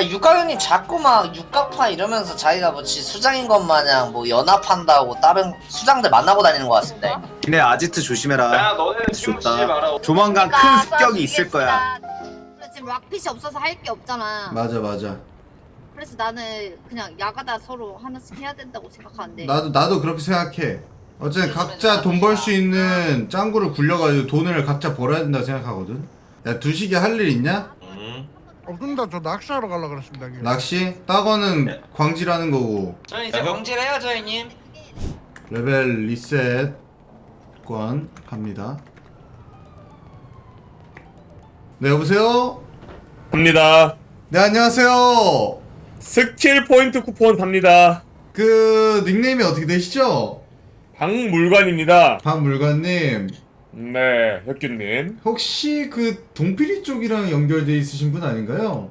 아 육각형님 자꾸 막 육각파 이러면서 자기가 뭐지 수장인 것 마냥 뭐 연합한다고 다른 수장들 만나고 다니는 것 같은데 근데 아지트 조심해라. 야 너네 좋다. 신경 쓰지 마라 조만간 큰 습격이 있을 거야. 지금 락핏이 없어서 할 게 없잖아. 맞아 맞아. 그래서 나는 그냥 야가다 서로 하나씩 해야 된다고 생각하는데. 나도 나도 그렇게 생각해. 어쨌든 각자 돈 벌 수 있는 짱구를 굴려가지고 돈을 각자 벌어야 된다 생각하거든. 야 두식이 할 일 있냐? 음. 없습니다. 저 낚시하러 가려 그랬습니다. 형님. 낚시? 따거는 네. 광질하는 거고 저는 이제 야, 형. 경질해요 저희님 레벨 리셋 권 갑니다. 네 여보세요? 갑니다. 네 안녕하세요. 스킬 포인트 쿠폰 삽니다. 그 닉네임이 어떻게 되시죠? 박물관입니다. 박물관님 네, 혁규님. 혹시 그 동피리 쪽이랑 연결돼 있으신 분 아닌가요?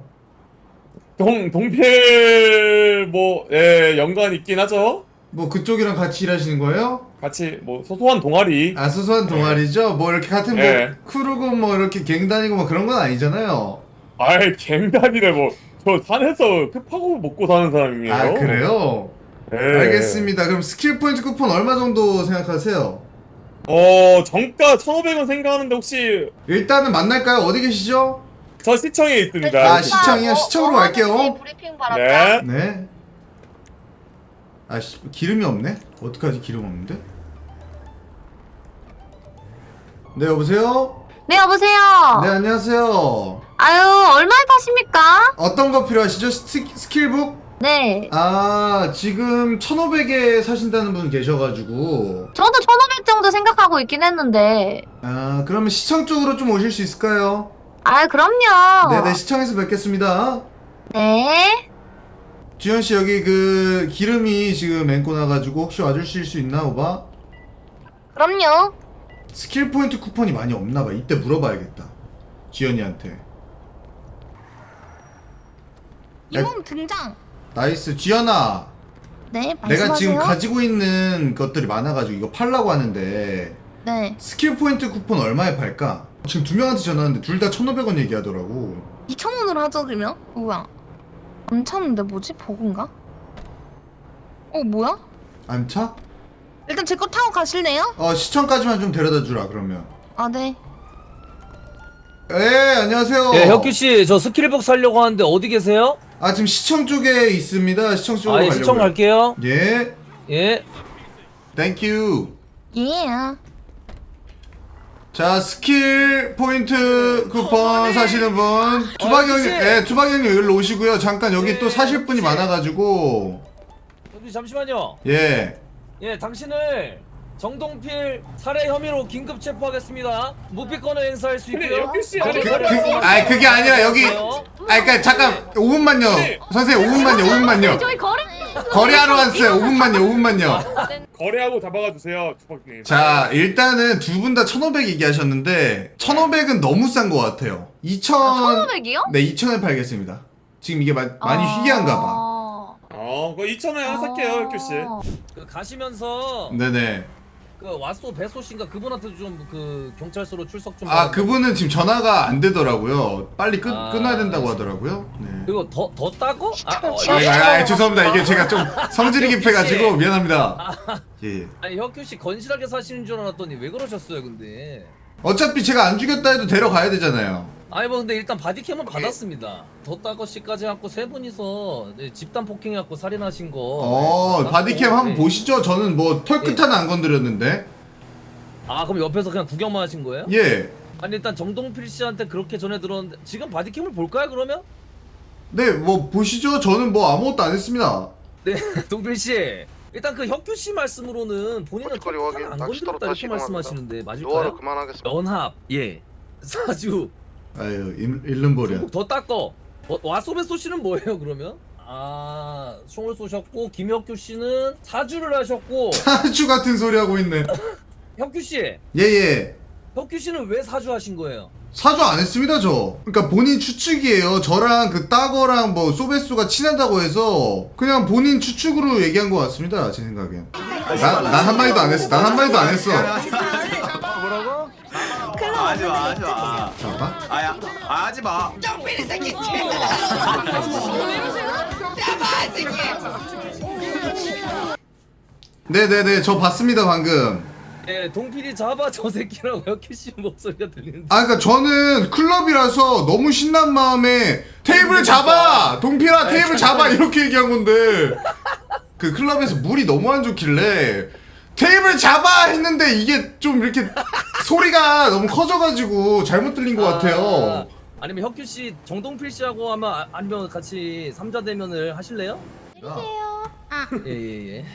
동, 동필, 뭐, 예, 연관 있긴 하죠? 뭐 그쪽이랑 같이 일하시는 거예요? 같이, 뭐, 소소한 동아리. 아 소소한 동아리죠? 뭐 이렇게 같은 뭐 네. 크루고 뭐 이렇게 갱 다니고 뭐 그런 건 아니잖아요. 아이, 갱단이래, 뭐. 저 산에서 팩파고 먹고 사는 사람이에요. 아 그래요? 네. 알겠습니다. 그럼 스킬 포인트 쿠폰 얼마 정도 생각하세요? 어, 정가 1,500원 생각하는데 혹시 일단은 만날까요? 어디 계시죠? 저 시청에 있습니다. 아, 시청이요? 시청으로 갈게요. 브리핑 바랍니다. 네. 네. 아 씨 기름이 없네? 어떡하지 기름 없는데? 네 여보세요? 네, 여보세요. 네 안녕하세요. 아유, 얼마에 파십니까? 어떤 거 필요하시죠? 스, 스킬북? 네. 아 지금 1500에 사신다는 분 계셔가지고 저도 1500 정도 생각하고 있긴 했는데. 아 그러면 시청 쪽으로 좀 오실 수 있을까요? 아, 그럼요. 네네 시청에서 뵙겠습니다 네. 주현 씨 여기 그 기름이 지금 앵꼬 나가지고 혹시 와주실 수 있나 오바? 그럼요. 스킬 포인트 쿠폰이 많이 없나 봐 이때 물어봐야겠다 지연이한테 이 몸 등장. 나이스 지연아 네, 말씀하세요. 내가 지금 가지고 있는 것들이 많아가지고 이거 팔라고 하는데 네. 스킬 포인트 쿠폰 얼마에 팔까? 지금 두 명한테 전화하는데 둘 다 1500원 얘기하더라고 2,000원으로 하죠, 그러면? 어, 뭐야? 안 찼는데 뭐지? 버그인가? 어, 뭐야? 안 차? 일단 제 거 타고 가실래요? 어 시청까지만 좀 데려다 주라 그러면 아, 네. 예 안녕하세요 예, 혁규 씨, 저 스킬북 살려고 하는데 어디 계세요? 아 지금 시청 쪽에 있습니다 시청 쪽으로 아, 예, 가려고요 시청 갈게요. 예 예. 땡큐 예. 자 스킬 포인트 쿠폰 사시는 분 투박 형님 씨. 예 투박 형님 여기로 오시고요 잠깐 여기 또 사실 분이 많아가지고 잠시만요. 예 예, 당신을 정동필 살해 혐의로 긴급 체포하겠습니다. 무비권을 행사할 수 근데 있고요. 씨, 그, 아니, 그, 아니 그게 아니라 여기 있어요. 아 그니까 잠깐 5분만요 선생님 5분만요 5분만요 저희 거래. 거래하러 왔어요 5분만요 5분만요 거래하고 잡아가 주세요, 주박님. 자 일단은 두 분 다 1500 얘기하셨는데 1500은 너무 싼 것 같아요 2000 1,500이요? 네 2000에 팔겠습니다 지금 이게 마, 많이 아. 희귀한가 봐 어, 그거 2,000원에 하나 살게요, 혁규 씨. 그 가시면서 네네 그 왓소 배소 씨인가 그분한테 좀그 경찰서로 출석 좀. 아. 그분은 지금 전화가 안 되더라고요 빨리 끊, 아, 끊어야 된다고 하더라고요 네 그리고 더 더 따고? 아, 어, 아, 예. 아, 아, 죄송합니다 이게 제가 좀 성질이 급해가지고 미안합니다 예, 예. 아니 혁규 씨 건실하게 사시는 줄 알았더니 왜 그러셨어요, 근데? 어차피 제가 안 죽였다 해도 데려가야 되잖아요 아니 뭐 근데 일단 바디캠은 받았습니다. 더 따거 씨까지 갖고 세 분이서 네, 집단 폭행해갖고 살인하신 거. 어 네, 바디캠 한번 네. 보시죠 저는 뭐 털끝 하나 안 건드렸는데 아 그럼 옆에서 그냥 구경만 하신 거예요? 예 아니 일단 정동필 씨한테 그렇게 전해 들었는데 지금 바디캠을 볼까요 그러면? 네, 뭐 보시죠. 저는 뭐 아무것도 안 했습니다. 네 동필 씨 일단 그 혁규 씨 말씀으로는 본인은 어떡하리 턱 확인. 안 낚시터로 건드렸다 다시 이렇게 말씀하시는데 맞을까요? 그만하겠습니다. 연합 예 사주 아유, 일- 일름보랴. 중국 더 닦어 어, 와소베소 씨는 뭐예요 그러면? 아 총을 쏘셨고 김혁규 씨는 사주를 하셨고 사주 같은 소리 하고 있네. 혁규 씨 예, 예. 혁규 씨는 왜 사주 하신 거예요? 사주 안 했습니다, 저. 그러니까 본인 추측이에요. 저랑 그 따거랑 뭐 소베스가 친하다고 해서 그냥 본인 추측으로 얘기한 것 같습니다, 제 생각엔. 난, 난 한 마디도 안 했어. 난 한 마디도 안 했어. 하지 마, 하지 마. 아, 잠깐. 아야, 아, 하지 마. 정빈이 새끼 야마이 새끼 네네네 저 봤습니다 방금. 예, 동필이 잡아 저 새끼라고요. 캐시 목소리가 들리는데. 아 그러니까 저는 클럽이라서 너무 신난 마음에 테이블 잡아 동필아 테이블 잡아 이렇게 얘기한 건데 그 클럽에서 물이 너무 안 좋길래 테이블 잡아 했는데 이게 좀 이렇게 소리가 너무 커져가지고 잘못 들린 것 같아요 아, 니면 혁규 씨, 정동필 씨하고 하면 아, 아니면 같이 삼자 대면을 하실래요? 예, 예, 예.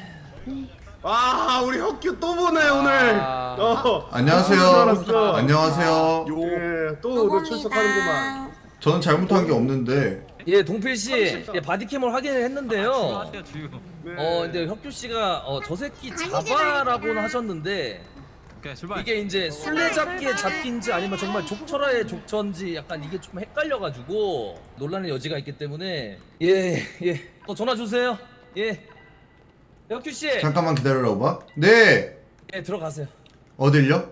와 우리 혁규 또 보네 오늘. 아. 어. 안녕하세요 알았어. 안녕하세요 예, 또 오늘 출석하는구만. 저는 잘못한 게 없는데 예, 동필 씨, 예, 바디캠을 확인을 했는데요. 네. 어, 근데 혁규 씨가 어, 저 새끼 잡아라고는 하셨는데 이게 이제 술래잡기의 잡기인지 아니면 정말 족철화의 족처인지 약간 이게 좀 헷갈려가지고 논란의 여지가 있기 때문에 예, 예. 또 전화 주세요. 예. 혁규 씨, 잠깐만 기다려라 봐. 네 예, 들어가세요. 어딜요?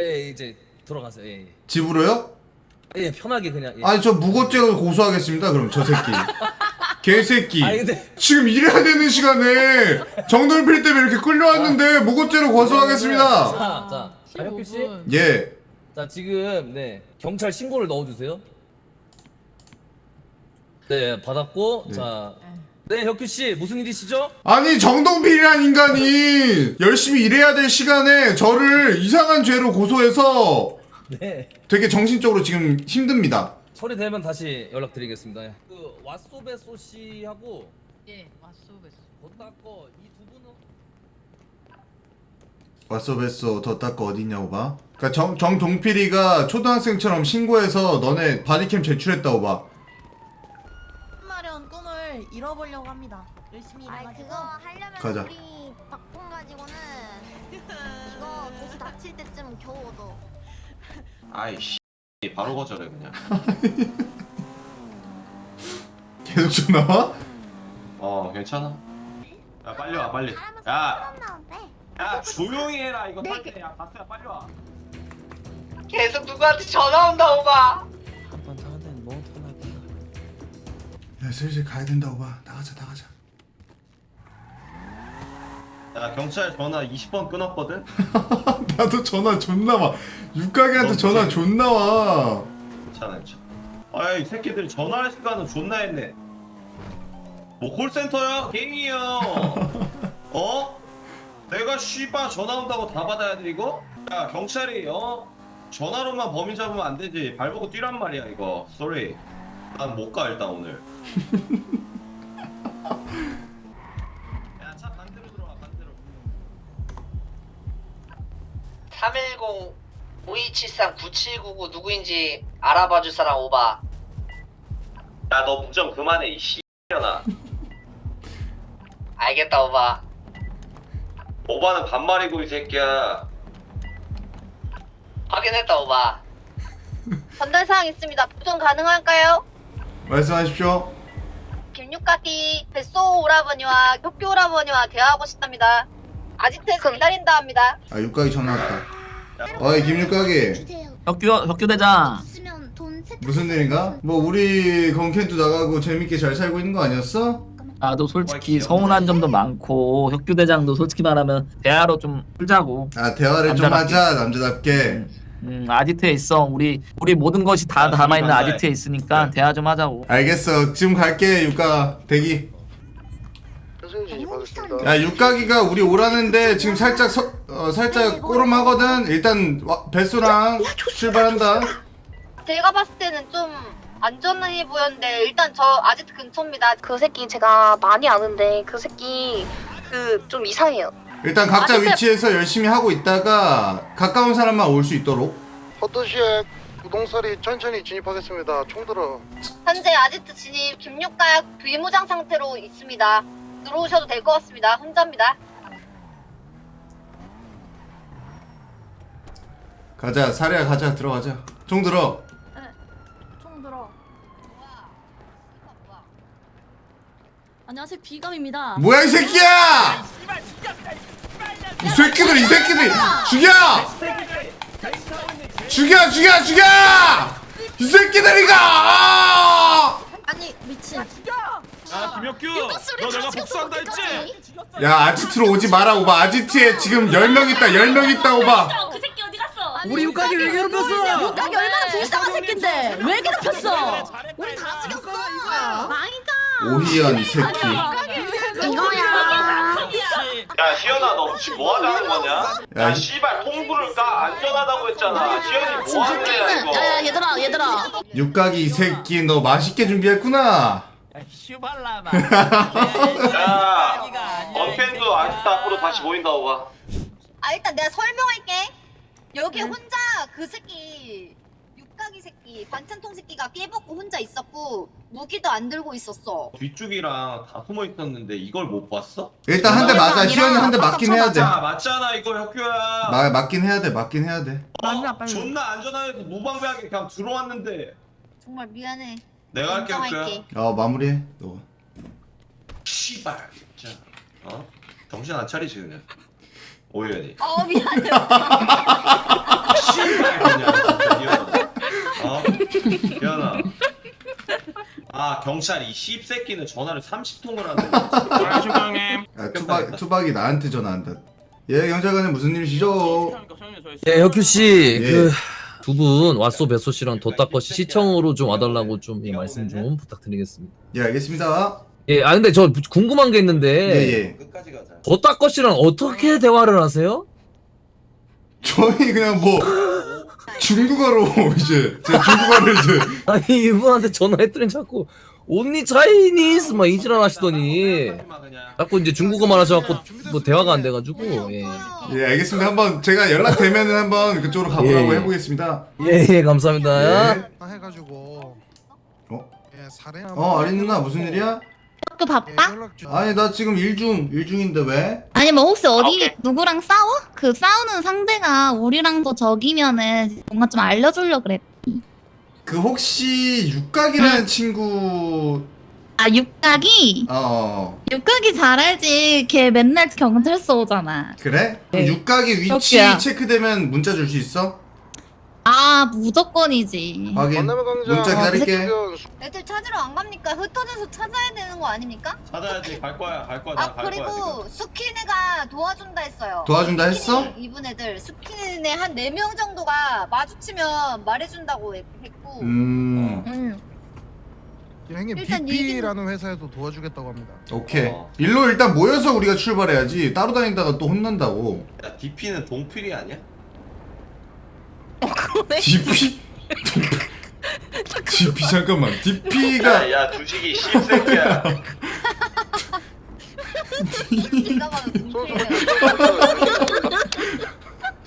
예, 이제 들어가세요. 예, 예. 집으로요? 예, 편하게 그냥. 예. 아니 저 무고죄로 고소하겠습니다 그럼 저 새끼 개새끼. 아니, 근데 지금 일해야 되는 시간에 정돌필 때문에 이렇게 끌려왔는데 무고죄로 고소하겠습니다. 자, 자, 자, 혁규 씨. 예. 자 지금 네. 경찰 신고를 넣어주세요. 네 받았고 네. 자네. 혁규 씨 무슨 일이시죠? 아니 정동필이란 인간이 열심히 일해야 될 시간에 저를 이상한 죄로 고소해서 네. 되게 정신적으로 지금 힘듭니다 처리되면 다시 연락드리겠습니다. 그 왓소베소 씨하고 예, 맞소베소. 어따거 이두 분은 왔어 뵀어 더 닦고 어딨냐고 봐 그니까 정, 정동필이가 초등학생처럼 신고해서 너네 바디캠 제출했다고 봐 마련 꿈을 이뤄보려고 합니다. 열심히 아이 일해가지고. 그거 하려면 가자. 우리 박봉 가지고는 이거 도수 다칠 때쯤 겨우 얻어. 아이 씨 바로 거절해 그냥 계속 전화 와? 어 괜찮아 야 빨리 와 빨리 야. 야 조용히 해라 이거 탈때 야 바스야 빨리 와 계속 누구한테 전화 온다고 봐. 한판 타는데 너무 편하게. 야 슬슬 가야 된다고 봐 나가자 나가자 야 경찰 전화 20번 끊었거든? 나도 전화 존나 와. 육각이한테 너 전화 존나 와. 괜찮아 괜찮아. 아이 새끼들 전화할 시간은 존나 했네. 뭐 콜센터야? 갱이요 어? 내가 씨바 전화 온다고 다 받아야 돼 이거? 야 경찰이 어? 전화로만 범인 잡으면 안 되지. 발보고 뛰란 말이야 이거. 쏘리 난 못 가 일단 오늘 310 5273 9799 누구인지 알아봐 줄 사람 오바. 야 너 무정 그만해 이 씨년아 알겠다 오바. 오바는 반말이고 이 새끼야 확인했다 오바. 전달 사항 있습니다. 보존 가능할까요? 말씀하십시오 김육각이 뱃소 오라버니와 혁규 오라버니와 대화하고 싶답니다. 아지트에서 기다린다 합니다. 아 육각이 전화 왔다 어이 김육각이 주세요. 혁규 혁규 대장. 있으면 돈 세탁. 무슨 일인가? 뭐 우리 건캔도 나가고 재밌게 잘 살고 있는 거 아니었어? 뭐 나도 솔직히 서운한 점도 많고 혁규 대장도 솔직히 말하면 대화로 좀 풀자고. 아 대화를 좀 남자답게. 하자 남자답게 음 아지트에 있어. 우리 우리 모든 것이 다 아, 담아 있는 맞아요. 아지트에 있으니까 대화 좀 하자고. 알겠어 지금 갈게 육각 대기 야 육각이가 우리 오라는데 지금 살짝 서, 어, 살짝 꼬름하거든 일단 와, 뱃소랑 출발한다 제가 봤을 때는 좀 안전해 보였는데 일단 저 아지트 근처입니다. 그 새끼 제가 많이 아는데 그 새끼 그 좀 이상해요. 일단 각자 아직도- 위치에서 열심히 하고 있다가 가까운 사람만 올 수 있도록 포토시에 부동산이 천천히 진입하겠습니다. 총 들어. 현재 아지트 진입 김육각 비무장 상태로 있습니다. 들어오셔도 될 것 같습니다. 혼자입니다. 가자 사리야 가자 들어가자 총 들어 총 들어. 안녕하세요 비감입니다. 뭐야 이 새끼야 이 새끼들 이 새끼들 죽여 죽여 죽여 죽여 이 새끼들이가 아! 야 김혁규! 너 내가 복수한다 했지? 야 아지트로 오지 마라 오바 아지트에 지금 10명 있다 10명 있다 오바 그 새끼 어디 갔어? 우리 육각이 왜 괴롭혔어? 육각이 얼마나 불쌍한 새끼인데 왜 괴롭혔어? 우리 다 죽였어. 오희연 이 새끼. 이거야. 야 시연아 너 지금 뭐 하자는 거냐? 야, 야 이- 씨발 통구를 까 안전하다고 했잖아. 시연이 뭐 하는 애야 이거? 야야 얘들아 얘들아. 육각이 이 새끼 너 맛있게 준비했구나 야 언텐도 아직도 앞으로 다시 보인다 오바 아 일단 내가 설명할게. 여기 혼자 그 새끼 육각이 새끼 반찬통 새끼가 깨벗고 혼자 있었고 무기도 안 들고 있었어. 뒤쪽이랑 다 숨어 있었는데 이걸 못 봤어? 일단 한 대 맞아 희연이 한 대 맞긴 해야 돼자 맞잖아 이거 혁규야 마, 맞긴 해야 돼 맞긴 해야 돼 아니야, 빨리. 존나 안전하게 무방비하게 그냥 들어왔는데 정말 미안해. 내가 할게 인정할게. 어 마무리해 너. 씨발. 진짜 어? 정신 안 차리지 그냥. 오해연이. 어 미안해. 씨발 그냥. 진짜 미안하다. 어? 미안하. 아 경찰 이 씹새끼는 전화를 30통을 하네 야, 투박, 투박이 나한테 전화한다. 예 경찰관님 무슨 일이시죠? 예 혁규 씨, 예. 그 두 분 왓소 베소 씨랑 도따꺼 씨 시청으로 좀 와달라고 좀 예, 말씀 좀 부탁드리겠습니다. 예 알겠습니다 예, 아 근데 저 궁금한 게 있는데 예예 끝까지 가자 도따꺼 씨랑 어떻게 대화를 하세요? 저희 그냥 뭐 중국어로 이제 제 중국어를 이제 아니 이분한테 전화했더니 자꾸 온니 차이니스 막 이지랄 하시더니 자꾸 이제 중국어만 하셔갖고 뭐 대화가 안 돼가지고 예. 예 알겠습니다 한번 제가 연락되면은 한번 그쪽으로 가보라고 예. 해보겠습니다 예, 예 감사합니다. 예. 해가지고 어? 예, 사례 어 아린 누나 무슨 일이야? 학교 바빠? 연락 주. 아니 나 지금 일중 일중인데 왜? 아니 뭐 혹시 어디 오케이. 누구랑 싸워? 그 싸우는 상대가 우리랑 더 적이면은 뭔가 좀 알려주려 그래. 그 혹시 육각이라는 친구 아 육각이 어 육각이 잘 알지. 걔 맨날 경찰서 오잖아. 그래? 그럼 네. 육각이 위치 혁규야. 체크되면 문자 줄 수 있어? 아 무조건이지. 확인 만남의 광장. 문자 기다릴게 애들 찾으러 안 갑니까? 흩어져서 찾아야 되는 거 아닙니까? 찾아야지 갈 거야 갈 거야 아 나갈 거야 그리고 수키네가 도와준다 했어요. 도와준다 했어? 수키네 이분 애들 수키네 한 4명 정도가 마주치면 말해준다고 했- 했고 음 응. 형님 일단 BP라는 회사에서 도와주겠다고 합니다. 오케이 어. 일로 일단 모여서 우리가 출발해야지 따로 다니다가 또 혼난다고 야 DP는 동필이 아니야? DP? DP 잠깐만 DP가 야 야 주식이 씹새끼야.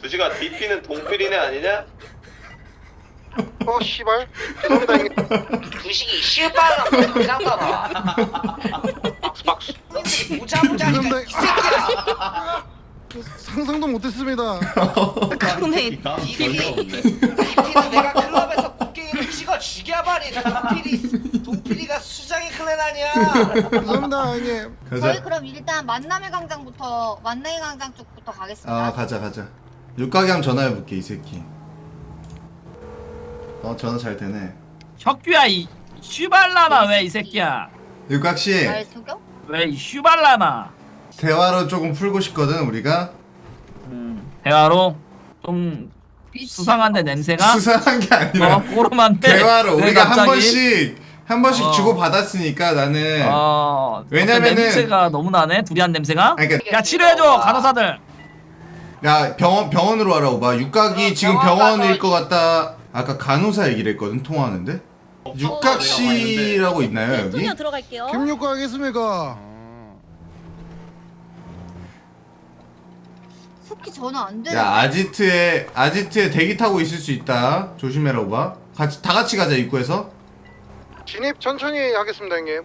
주식아 DP는 동필이네 아니냐? 어 씨발. 죄송합니다 형님. 주식이 실바랑 그냥가봐 박수 박수. 무자무자니까 이 새끼야 상상도 못했습니다. 근데 DP 별로 없네. DP는 내가 클럽에서 곡괭이로 찍어 죽여버리 동필이 동필이가 수장이 클랜 아니야. 죄송합니다. 형님. 저희 가자 그럼 일단 만남의 광장부터 만남의 광장 쪽부터 가겠습니다. 아 가자 가자. 육각이 한번 전화해 볼게 이 새끼. 어 전화 잘 되네. 혁규야 이 슈발라마 왜 이 새끼야? 육각씨. 잘 속여? 왜 이 슈발라마? 대화로 조금 풀고 싶거든 우리가. 대화로 좀 수상한데 냄새가 수상한 게 아니라 어 꼬름한데 대화로 왜 우리가 한 갑자기? 번씩 한 번씩 어. 주고 받았으니까 나는 어 왜냐면은- 냄새가 너무 나네 두리안 냄새가 아니, 그러니까 야 치료해줘 간호사들 야 병원 병원으로 와라 오바 육각이 지금 병원일 것 같다 아까 간호사 얘기를 했거든 통화하는데 육각 씨라고 있나요 여기? 들어갈게요. 김육과 하겠습니까? 속히 전화 안 되는. 야 아지트에 아지트에 대기 타고 있을 수 있다 조심해라 오바 같이 다 같이 가자 입구에서 진입 천천히 하겠습니다 형님.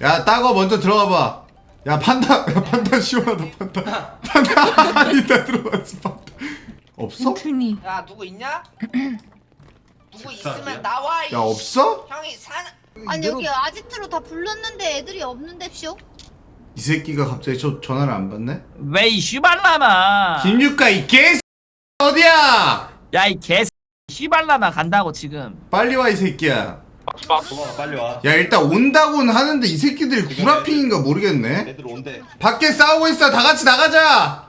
야 따거 먼저 들어가 봐. 야 판다 야 판다 시원하다 판다 판다 아니다 들어왔어 판다 없어? 큰이. 야 누구 있냐? 누구? 있으면 나와 이 야 없어? 형이 산 아니 여기 아지트로 다 불렀는데 애들이 없는데 쇼? 이 새끼가 갑자기 저 전화를 안 받네? 왜이 슈발라마 김육가 이개 어디야? 야 이 개 휘발라나 간다고 지금. 빨리 와 이 새끼야. 도망가 빨리 와. 야 일단 온다고는 하는데 이 새끼들이 구라핑인가 모르겠네. 애들 온대. 밖에 싸우고 있어. 다 같이 나가자.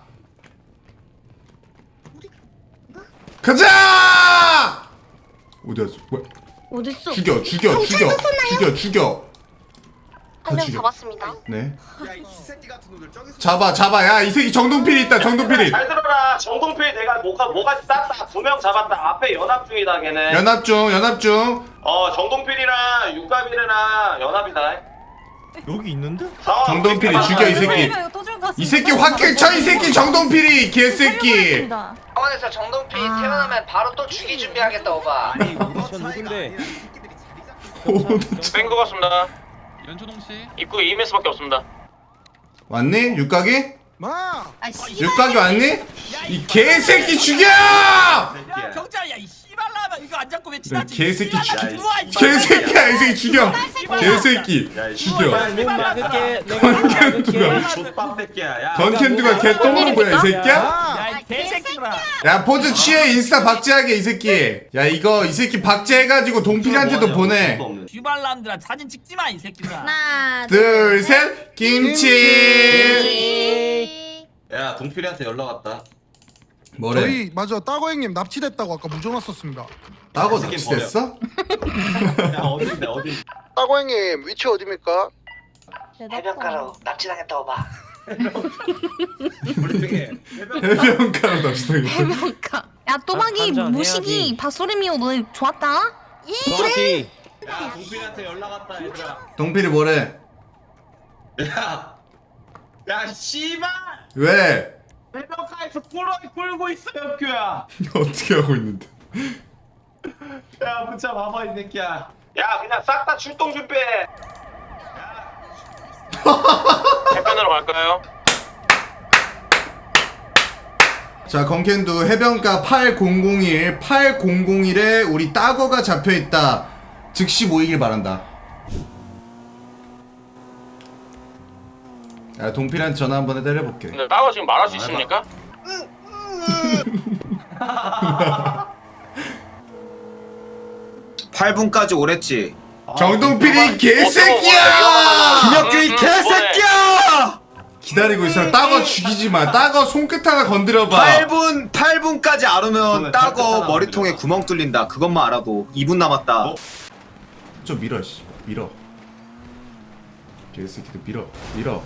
가자! 어디 갔어? 뭐야 어딨어? 죽여 죽여 죽여 죽여 죽여 한 명 죽여. 잡았습니다. 네. 야이 새끼 같은 놈들 저기서 잡아 잡아. 야 이 새끼 정동필이 있다 정동필이. 잘 들어라. 정동필 내가 뭐가 뭐가 쌌다. 두 명 잡았다. 앞에 연합 중이다 걔네. 연합 중 연합 중. 어 정동필이랑 육갑이랑 연합이다. 여기 있는데? 상황 정동필이 그렇게 죽여 이. 새끼. 이 새끼 확킬 쳐이 새끼 정동필이 개새끼. 병원에서 정동필 태어나면 바로 또 죽이 준비하겠다 오바 뺀거 같습니다 입구 EMS밖에 없습니다. 왔니? 육각이? 마! 아씨 육각이 왔니? 이 개새끼 죽여! 야 경찰 안 잡고 왜 네, 지나치 개새끼 죽여. 개새끼야 이 새끼. 죽여. 개새끼 죽여. 건캔두가 족밥 새끼야 야. 건캔두가 개똥으로 보여 이 새끼야? 야이 개새끼들아. 야 포즈 취해. 인스타 박제하게 이 새끼. 야 이거 이 새끼 박제해가지고 동필한테도 보내. 휘발람들아 사진 찍지 마이 새끼들아. 하나 둘 셋. 김치. 야 동필이한테 연락 왔다. 뭐래? 저희 맞아. 따거 형님 납치됐다고 아까 무전 왔었습니다 따고 새끼 납치됐어? 야 어딘데 어디 따거 형님 위치 어디입니까? 해변가로 납치당했다 오바 브리핑해 해변가로 납치당했어 해변가. 야 또박이 무식이 박소리미오 너 좋았다. 야 동필이한테 연락 왔다 얘들아 동필이 뭐래 야, 야, 씨발! 왜? 해변가에서 폴로이 끌고 있어, 혁규야! 어떻게 하고 있는데 야, 문자 봐봐, 이 새끼야. 야, 그냥 싹 다 출동 준비해! 해변으로 갈까요? 자 건캔두 해변가 8001 8001에 우리 따거가 잡혀 있다 즉시 모이길 바란다 야 동필한테 전화 한번 해 때려볼게 근데 따가 지금 말할 수 있습니까? 정동필이 개새끼야 김혁규 개새끼야! 기다리고 있어 따거 죽이지 마 따거 손끝 하나 건드려봐 8분 8분까지 안 오면 따고 머리통에 구멍 뚫린다. 그것만 알아도 2분 남았다. 뭐? 좀 밀어 씨 밀어 개새끼들 밀어 밀어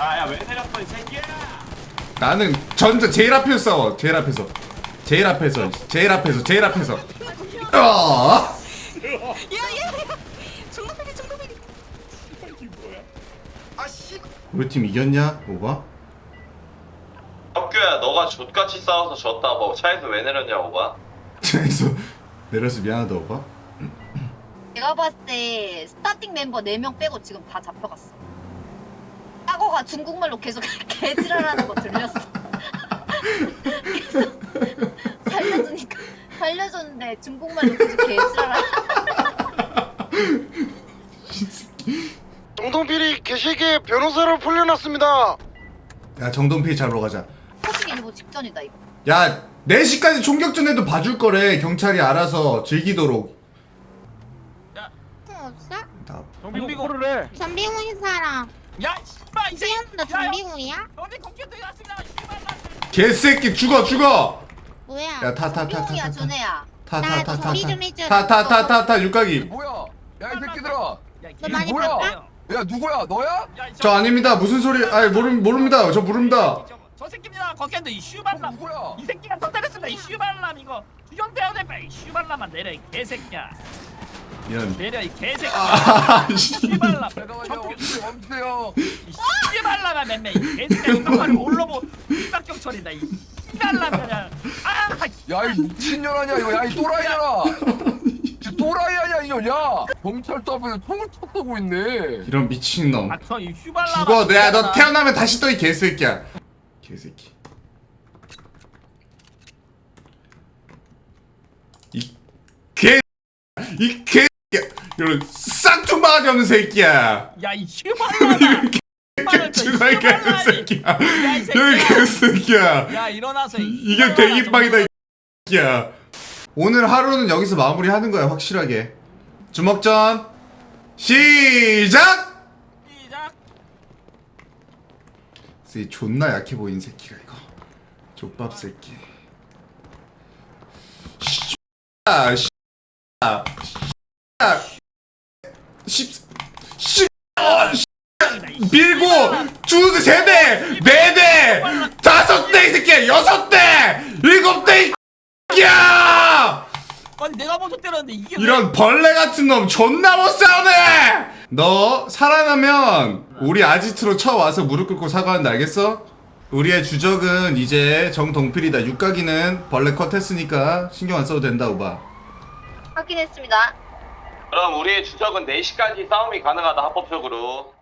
야, 야, 왜 내렸어, 이 새끼야! 나는 전자 제일 앞에서 싸워 제일 앞에서 제일 앞에서 제일 앞에서 제일 앞에서 어? 야야야. 중국필이 중국필이. 우리 팀 이겼냐 오바? 혁규야, 너가 족같이 싸워서 졌다. 뭐 차에서 왜 내렸냐, 오바? 그래서 내려서 미안하다 오바 내가 봤을 때 스타팅 멤버 4명 빼고 지금 다 잡혀갔어 따거가 중국말로 계속 개지랄하는 거 들렸어 계속 살려주니까 살려줬는데 중국말로 계속 개지랄하는 정동필이 개시기에 변호사로 풀려났습니다. 야 정돈필 잡으러 가자. 포칭 일보 직전이다 이거. 야 4시까지 총격전 해도 봐줄 거래. 경찰이 알아서 즐기도록. 없어? 나 정비공을 전비공인 사람. 야 씨발 이 새끼. 나 전비공이야? 어디 공격도 야스나 씨발라 개새끼 죽어 죽어 뭐야? 야 타 타타 삐용이야 타 준혜야. 타 타타 정비 좀 해줘. 타 타 타 타 타 육각이. 뭐야? 야 이 새끼들아. 너 많이 봤다? 야 누구야? 너야? 저 아닙니다. 무슨 소리? 아니 모르, 모릅니다. 저 모릅니다. 저 새끼입니다. 거기한테 이 슈발람. 누구야? 이 새끼가 더 때렸습니다. 이 슈발람 이거. 주정대원 대표 이 슈발람아 내려 이 개새끼야. 미안. 내려 이 개새끼야. 아 씨. 슈발람. 멈추세요? 이 슈발람아 맴매 이 개새끼야. 이것만 올러보 싹경철이다 이 슈발람 그냥. 아 야이 미친년아냐 이거. 야이 또라이잖아 이 또라이 아니야 이거 야. 경찰도 앞에서 총을 쳤다고 있네. 이런 미친놈. 닥쳐 이 슈발람 죽어. 내가 너 태어나면 다시 또이 개새끼야. 개새끼. 이개이 개새끼야 이런 쌍퉁 바가지 없는 새끼야. 야이 슈발람아 이 개새끼야 야, 이 새끼야. 여기 개새끼야 야 일어나서 이 이게 대기빵이다 야 오늘 하루는 여기서 마무리하는 거야 확실하게 주먹전 시작 시작. 이 존나 약해 보이는 새끼가 이거 족밥 새끼 아, 씨, 아, 아, 십, 십, 어, 씨, 밀고 주스 세대, 네대, 다섯 대이 새끼야, 여섯 대, 일곱 대이 새끼야. 아니 내가 먼저 때렸는데 이게 왜- 이런 벌레 같은 놈 존나 못 싸우네. 너 살아나면 우리 아지트로 쳐와서 무릎 꿇고 사과한다 알겠어? 우리의 주적은 이제 정동필이다. 육각이는 벌레 컷 했으니까 신경 안 써도 된다 우바. 확인했습니다. 그럼 우리의 주적은 4시까지 싸움이 가능하다 합법적으로